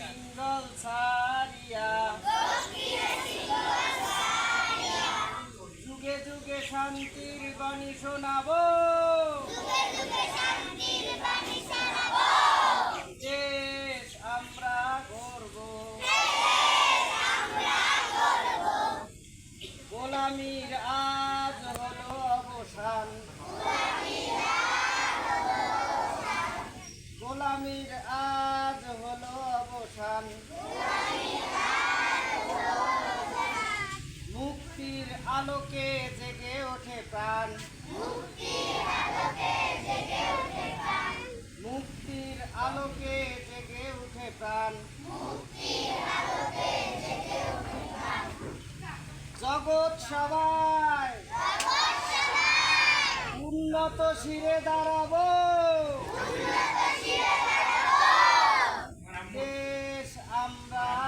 Single সারিয়া। যুগে যুগে শান্তির বাণী শোনাবো। দেশ আমরা গর্ব। গোলামীর আজ হলো অবসান। মুক্তির আলোকে জেগে ওঠে প্রাণ। মুক্তির আলোকে জেগে উঠে প্রাণ। জগৎ সবাই। উন্নত শিরে দাঁড়াবো। i'm Amba.